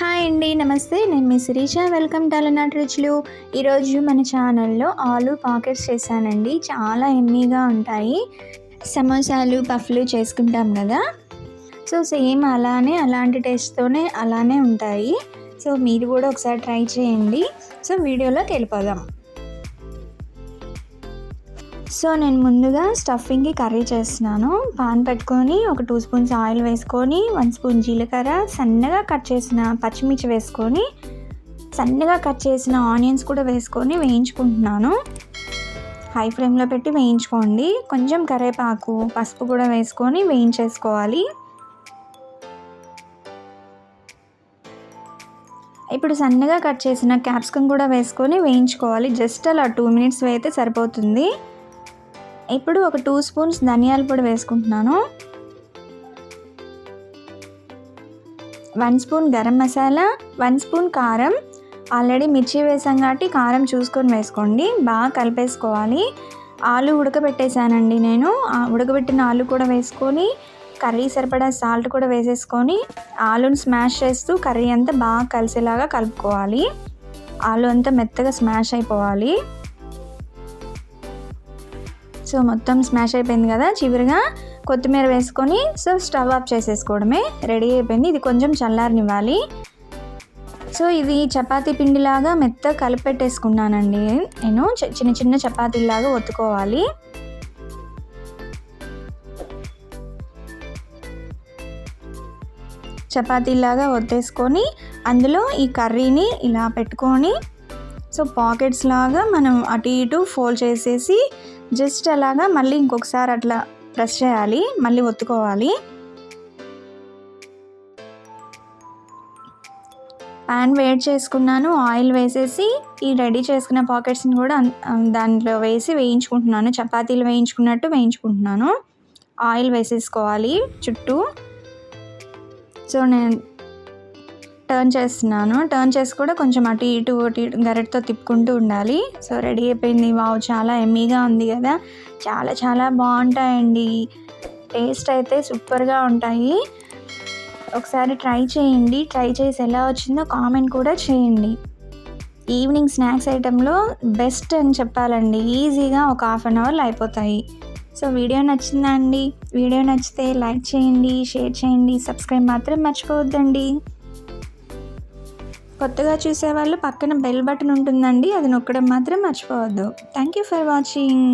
Hi అండి నమస్తే. నేను మీ Sirisha. Welcome to Alanati Ruchulu. ఈరోజు మన ఛానల్లో ఆలు పాకెట్స్ చేశానండి. చాలా ఎమ్మీగా ఉంటాయి. సమోసాలు పఫ్లు చేసుకుంటాం కదా. సో సేమ్ అలానే అలాంటి టేస్ట్తోనే అలానే ఉంటాయి. సో మీరు కూడా ఒకసారి ట్రై చేయండి. సో వీడియోలోకి వెళ్ళిపోదాం. సో నేను ముందుగా స్టఫింగ్కి కర్రీ చేస్తున్నాను. పాన్ పెట్టుకొని ఒక టూ స్పూన్స్ ఆయిల్ వేసుకొని వన్ స్పూన్ జీలకర్ర సన్నగా కట్ చేసిన పచ్చిమిర్చి వేసుకొని సన్నగా కట్ చేసిన ఆనియన్స్ కూడా వేసుకొని వేయించుకుంటున్నాను. హై ఫ్లేమ్లో పెట్టి వేయించుకోండి. కొంచెం కరివేపాకు పసుపు కూడా వేసుకొని వేయించేసుకోవాలి. ఇప్పుడు సన్నగా కట్ చేసిన క్యాప్సికమ్ కూడా వేసుకొని వేయించుకోవాలి. జస్ట్ అలా టూ మినిట్స్ అయితే సరిపోతుంది. ఇప్పుడు ఒక టూ స్పూన్స్ ధనియాల పొడి వేసుకుంటున్నాను. One spoon garam masala one spoon కారం. ఆల్రెడీ మిర్చి వేసాం కాబట్టి కారం చూసుకొని వేసుకోండి. బాగా కలిపేసుకోవాలి. ఆలు ఉడకబెట్టేశానండి నేను. ఉడకబెట్టిన ఆలు కూడా వేసుకొని కర్రీ సరిపడా సాల్ట్ కూడా వేసేసుకొని ఆలుని స్మాష్ చేస్తూ కర్రీ అంతా బాగా కలిసేలాగా కలుపుకోవాలి. ఆలు అంతా మెత్తగా స్మాష్ అయిపోవాలి. సో మొత్తం స్మాష్ అయిపోయింది కదా చివరిగా కొత్తిమీర వేసుకొని సో స్టవ్ ఆఫ్ చేసేసుకోవడమే. రెడీ అయిపోయింది. ఇది కొంచెం చల్లారనివ్వాలి. సో ఇది చపాతీ పిండిలాగా మెత్త కలిపెట్టేసుకున్నానండి. నేను చిన్న చిన్న చపాతీలాగా ఒత్తుకోవాలి. చపాతీలాగా ఒత్తేసుకొని అందులో ఈ కర్రీని ఇలా పెట్టుకొని సో పాకెట్స్ లాగా మనం అటు ఇటు ఫోల్డ్ చేసేసి జస్ట్ అలాగా మళ్ళీ ఇంకొకసారి అట్లా ప్రెస్ చేయాలి మళ్ళీ ఒత్తుకోవాలి. ప్యాన్ వేడి చేసుకున్నాను ఆయిల్ వేసేసి ఈ రెడీ చేసుకున్న పాకెట్స్ని కూడా దాంట్లో వేసి వేయించుకుంటున్నాను. చపాతీలు వేయించుకున్నట్టు వేయించుకుంటున్నాను. ఆయిల్ వేసేసుకోవాలి చుట్టూ. సో నేను టర్న్ చేస్తున్నాను. టర్న్ చేసి కూడా కొంచెం అటు ఇటు అటు గరెట్తో తిప్పుకుంటూ ఉండాలి. సో రెడీ అయిపోయింది. వావ్ చాలా ఎమ్మీగా ఉంది కదా. చాలా చాలా బాగుంటాయండి. టేస్ట్ అయితే సూపర్గా ఉంటాయి. ఒకసారి ట్రై చేయండి. ట్రై చేసి ఎలా వచ్చిందో కామెంట్ కూడా చేయండి. ఈవినింగ్ స్నాక్స్ ఐటెంలో బెస్ట్ అని చెప్పాలండి. ఈజీగా ఒక హాఫ్ అన్ అవర్లో అయిపోతాయి. సో వీడియో నచ్చిందా అండి? వీడియో నచ్చితే లైక్ చేయండి షేర్ చేయండి. సబ్స్క్రైబ్ మాత్రం మర్చిపోవద్దండి. కొత్తగా చూసేవాళ్ళు పక్కన బెల్ బటన్ ఉంటుందండి అది నొక్కడం మాత్రం మర్చిపోవద్దు. Thank you for watching